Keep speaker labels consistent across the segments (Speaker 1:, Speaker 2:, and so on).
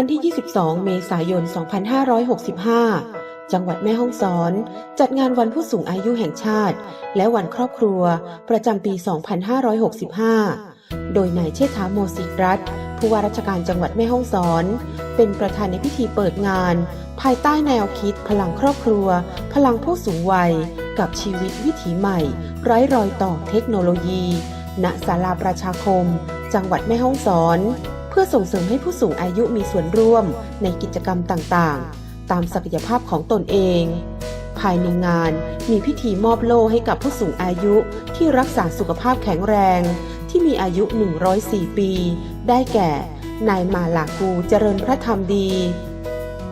Speaker 1: ันที่ 22 เมษายน 2565 จังหวัดแม่ฮ่องสอน จัดงานวันผู้สูงอายุแห่งชาติ และวันครอบครัว ประจำปี 2565 โดยนายเชษฐาโมสิรัตน์ผู้ว่าราชการจังหวัดแม่ฮ่องสอน เป็นประธานในพิธีเปิดงาน ภายใต้แนวคิด พลังครอบครัว พลังผู้สูงวัย กับชีวิตวิถีใหม่ ไร้รอยต่อเทคโนโลยี ณศาลาประชาคม จังหวัดแม่ฮ่องสอน พื่อส่งเสริมให้ผู้สูงอายุมีส่วนร่วมในกิจกรรมต่างๆ ตามศักยภาพของตนเอง ภายในงานมีพิธีมอบโล่ให้กับผู้สูงอายุที่รักษาสุขภาพแข็งแรง ที่มีอายุ 104 ปี ได้แก่ นายมาลากูเจริญพระธรรมดี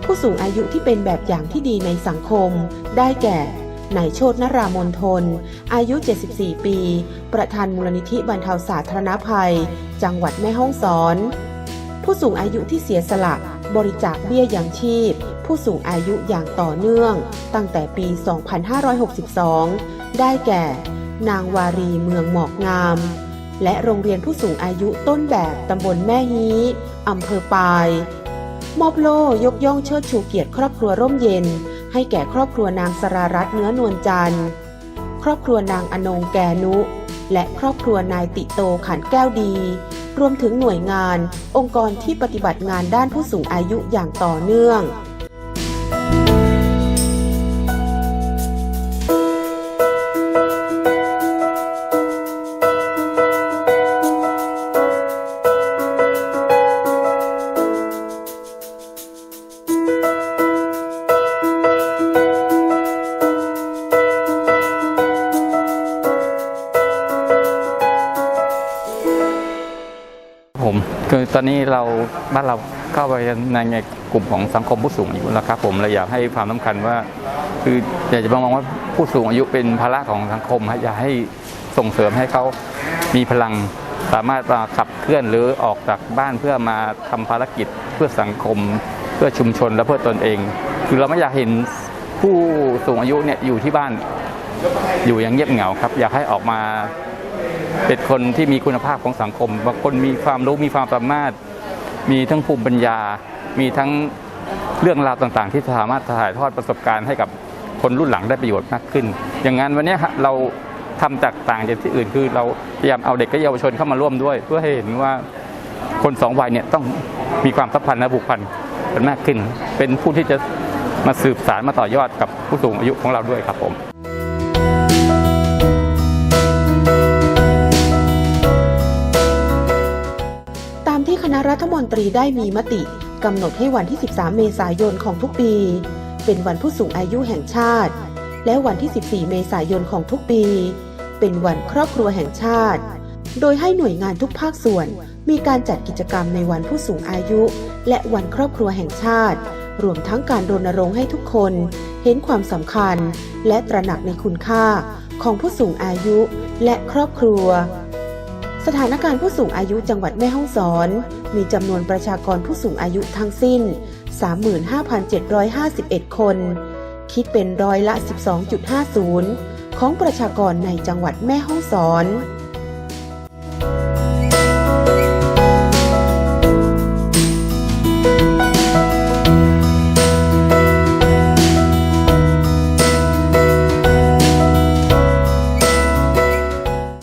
Speaker 1: ผู้สูงอายุที่เป็นแบบอย่างที่ดีในสังคม ได้แก่นายโชตนรามนทน อายุ 74 ปี ประธานมูลนิธิบรรเทาสาธารณภัย จังหวัดแม่ฮ่องสอน ผู้สูงอายุที่เสียสละบริจาคเบี้ยยังชีพ ผู้สูงอายุอย่างต่อเนื่อง ตั้งแต่ปี 2562 ได้แก่ นางวารีเมืองหมอกงาม และโรงเรียนผู้สูงอายุต้นแบบตำบลแม่ฮีอำเภอปาย มอบโล่ยกย่องเชิดชูเกียรติครอบครัวร่มเย็น ให้แก่ครอบครัวนางสรารัตน์เนื้อนวลจันทร์ครอบครัวนางอนงแกนุ และครอบครัวนายติโตขันแก้วดี รวมถึงหน่วยงาน องค์กรที่ปฏิบัติงานด้านผู้สูงอายุอย่างต่อเนื่อง
Speaker 2: คือตอนนี้เราบ้านเราเข้าไปในในกลุ่มของสังคมผู้สูงอายุแล้วครับผมเลยอยากให้ความสำคัญว่า คืออยากจะมองว่าผู้สูงอายุเป็นภาระของสังคมฮะอยากให้ส่งเสริมให้เขามีพลังสามารถมาขับเคลื่อนหรือออกจากบ้านเพื่อมาทำภารกิจเพื่อสังคม เพื่อชุมชนและเพื่อตนเอง คือเราไม่อยากเห็นผู้สูงอายุเนี่ยอยู่ที่บ้านอยู่อย่างเงียบเหงาครับ อยากให้ออกมา เป็นคนที่มีคุณภาพของสังคมบางคนมีความรู้มีความสามารถ มีทั้งภูมิปัญญา มีทั้งเรื่องราวต่างๆ ที่สามารถถ่ายทอดประสบการณ์ให้กับคนรุ่นหลังได้ประโยชน์มากขึ้น อย่างนั้นวันนี้เราทำจากต่างจากที่อื่นคือเราพยายามเอาเด็กและเยาวชนเข้ามาร่วมด้วย เพื่อให้เห็นว่าคนสองวัยเนี่ยต้องมีความสัมพันธ์และผูกพันกันมากขึ้น เป็นผู้ที่จะมาสืบสารมาต่อยอดกับผู้สูงอายุของเราด้วยครับผม
Speaker 1: ฐมนตรีได้มีมติกำหนดให้วันที่ 13 เมษายนของทุกปี เป็นวันผู้สูงอายุแห่งชาติ และวันที่ 14 เมษายนของทุกปี เป็นวันครอบครัวแห่งชาติ โดยให้หน่วยงานทุกภาคส่วนมีการจัดกิจกรรมในวันผู้สูงอายุ และวันครอบครัวแห่งชาติ รวมทั้งการรณรงค์ให้ทุกคน เห็นความสำคัญ และตระหนักในคุณค่าของผู้สูงอายุและครอบครัว สถานการณ์ผู้สูงอายุจังหวัดแม่ฮ่องสอน มีจำนวนประชากรผู้สูงอายุทั้งสิ้น 35,751 คน คิดเป็นร้อยละ 12.50 ของประชากรในจังหวัดแม่ฮ่องสอน